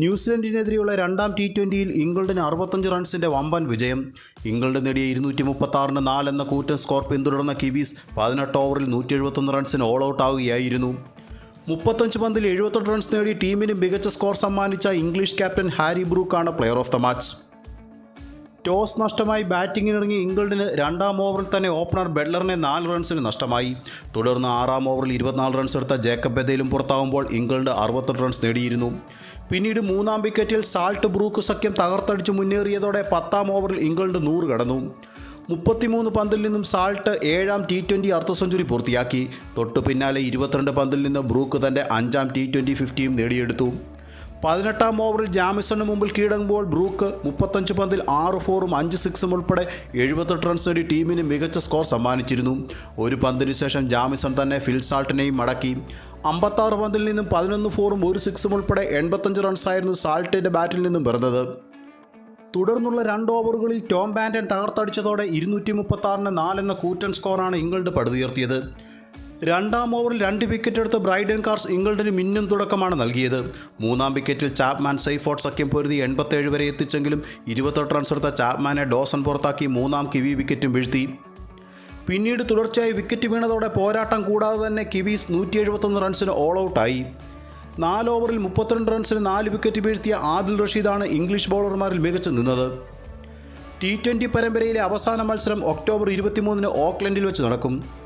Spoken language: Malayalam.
ന്യൂസിലൻഡിനെതിരെയുള്ള രണ്ടാം ടി ട്വന്റിയിൽ ഇംഗ്ലണ്ടിന് അറുപത്തഞ്ച് റൺസിന്റെ വമ്പൻ വിജയം. ഇംഗ്ലണ്ട് നേടിയ ഇരുന്നൂറ്റി മുപ്പത്താറിന് നാലെന്ന കൂറ്റൻ സ്കോർ പിന്തുടർന്ന കിവീസ് പതിനെട്ട് ഓവറിൽ നൂറ്റി എഴുപത്തൊന്ന് റൺസിന് ഓൾ ഔട്ട് ആവുകയായിരുന്നു. മുപ്പത്തഞ്ച് പന്തിൽ എഴുപത്തെട്ട് റൺസ് നേടി ടീമിന് മികച്ച സ്കോർ സമ്മാനിച്ച English captain Harry ബ്രൂക്കാണ് player of the match toss നഷ്ടമായി ബാറ്റിങ്ങിനിറങ്ങി ഇംഗ്ലണ്ടിന് രണ്ടാം ഓവറിൽ തന്നെ ഓപ്പണർ ബെഡ്ലറിനെ നാല് റൺസിന് നഷ്ടമായി. തുടർന്ന് ആറാം ഓവറിൽ ഇരുപത്തിനാല് റൺസ് എടുത്ത ജേക്കബ് ബെതയിലും പുറത്താവുമ്പോൾ ഇംഗ്ലണ്ട് അറുപത്തെട്ട് റൺസ് നേടിയിരുന്നു. പിന്നീട് മൂന്നാം വിക്കറ്റിൽ സാൾട്ട് ബ്രൂക്ക് സഖ്യം തകർത്തടിച്ച് മുന്നേറിയതോടെ പത്താം ഓവറിൽ ഇംഗ്ലണ്ട് നൂറ് കടന്നു. മുപ്പത്തിമൂന്ന് പന്തിൽ നിന്നും സാൾട്ട് ഏഴാം ടി ട്വന്റി അർദ്ധ സെഞ്ചുറി പൂർത്തിയാക്കി. തൊട്ടു പിന്നാലെ ഇരുപത്തിരണ്ട് പന്തിൽ നിന്ന് ബ്രൂക്ക് തന്റെ അഞ്ചാം ടി ട്വന്റി ഫിഫ്റ്റിയും നേടിയെടുത്തു. പതിനെട്ടാം ഓവറിൽ ജാമിസണിന് മുമ്പിൽ കീഴടങ്ങുമ്പോൾ ബ്രൂക്ക് മുപ്പത്തഞ്ച് പന്തിൽ ആറ് ഫോറും അഞ്ച് സിക്സും ഉൾപ്പെടെ എഴുപത്തെട്ട് റൺസ് നേടി ടീമിന് മികച്ച സ്കോർ സമ്മാനിച്ചിരുന്നു. ഒരു പന്തിന് ശേഷം ജാമിസൺ തന്നെ ഫിൽസാൾട്ടിനെയും മടക്കി. അമ്പത്താറ് പന്തിൽ നിന്നും പതിനൊന്ന് ഫോറും ഒരു സിക്സും ഉൾപ്പെടെ എൺപത്തഞ്ച് റൺസായിരുന്നു സാൾട്ടിന്റെ ബാറ്റിൽ നിന്നും പിറന്നത്. തുടർന്നുള്ള രണ്ട് ഓവറുകളിൽ ടോം ബാൻഡൻ തകർത്തടിച്ചതോടെ ഇരുന്നൂറ്റി മുപ്പത്താറിന് നാലെന്ന കൂറ്റൻ സ്കോറാണ് ഇംഗ്ലണ്ട് പടുതുയർത്തിയത്. രണ്ടാം ഓവറിൽ രണ്ട് വിക്കറ്റ് എടുത്ത് ബ്രൈഡൻ കാർസ് ഇംഗ്ലണ്ടിന് മിന്നും തുടക്കമാണ് നൽകിയത്. മൂന്നാം വിക്കറ്റിൽ ചാപ്മാൻ സൈഫോർട്ട് സഖ്യം പൊരുതി എൺപത്തേഴ് വരെ എത്തിച്ചെങ്കിലും ഇരുപത്തെട്ട് റൺസ് എടുത്ത ചാപ്മാനെ ഡോസൺ പുറത്താക്കി മൂന്നാം കിവി വിക്കറ്റും വീഴ്ത്തി. പിന്നീട് തുടർച്ചയായി വിക്കറ്റ് വീണതോടെ പോരാട്ടം കൂടാതെ തന്നെ കിവീസ് നൂറ്റി എഴുപത്തൊന്ന് റൺസിന് ഓൾ ഔട്ടായി നാല് ഓവറിൽ മുപ്പത്തിരണ്ട് റൺസിന് നാല് വിക്കറ്റ് വീഴ്ത്തിയ ആദിൽ റഷീദാണ് ഇംഗ്ലീഷ് ബൗളർമാരിൽ മികച്ചു നിന്നത്. ടി ട്വന്റി പരമ്പരയിലെ അവസാന മത്സരം ഒക്ടോബർ ഇരുപത്തിമൂന്നിന് ഓക്ലൻഡിൽ വെച്ച് നടക്കും.